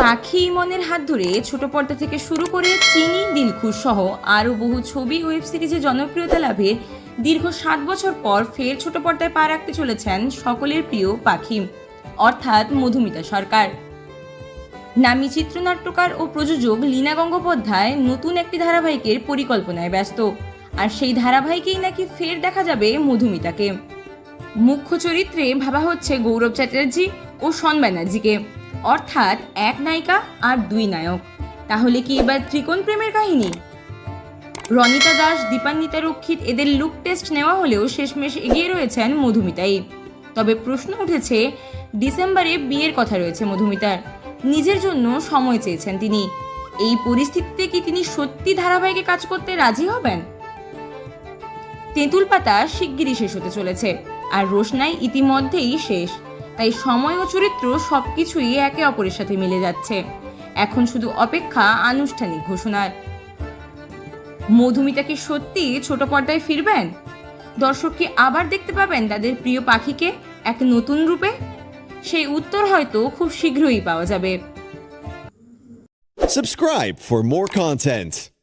পাখি ইমনের হাত ধরে ছোট পর্দা থেকে শুরু করে চিনি, দিলখুশ সহ আরও বহু ছবি ওয়েব সিরিজে জনপ্রিয়তা লাভে দীর্ঘ সাত বছর পর ফের ছোট পর্দায় পা রাখতে চলেছেন সকলের প্রিয় পাখি, অর্থাৎ মধুমিতা সরকার। নামী চিত্রনাট্যকার ও প্রযোজক লীনা গঙ্গোপাধ্যায় নতুন একটি ধারাবাহিকের পরিকল্পনায় ব্যস্ত, আর সেই ধারাবাহিকেই নাকি ফের দেখা যাবে মধুমিতাকে। মুখ্য চরিত্রে ভাবা হচ্ছে গৌরব চ্যাটার্জি ও শন ব্যানার্জিকে। অর্থাৎ এক নায়িকা আর দুই নায়ক। তাহলে কি এবার ত্রিকোণ প্রেমের কাহিনী? রনিতা দাস, দীপান্বিতা রক্ষিত এদের লুক টেস্ট নেওয়া হলেও শেষমেশ এগিয়ে রয়েছেন মধুমিতাই। তবে প্রশ্ন উঠেছে, ডিসেম্বরে বিয়ের কথা রয়েছে মধুমিতার। নিজের জন্য সময় চেয়েছেন তিনি। এই পরিস্থিতিতে কি তিনি সত্যি ধারাবাহিকে কাজ করতে রাজি হবেন? তেঁতুল পাতা শিগগিরই শেষ হতে চলেছে, আর রোশনাই ইতিমধ্যেই শেষ। তাই সময় ও চরিত্র সবকিছুই একে অপরের সাথে মিলে যাচ্ছে। এখন শুধু অপেক্ষা আনুষ্ঠানিক ঘোষণার। মধুমিতা কি সত্যি ছোট পর্দায় ফিরবেন? দর্শক কি আবার দেখতে পাবেন তাদের প্রিয় পাখিকে এক নতুন রূপে? সেই উত্তর হয়তো খুব শীঘ্রই পাওয়া যাবে। Subscribe for more content.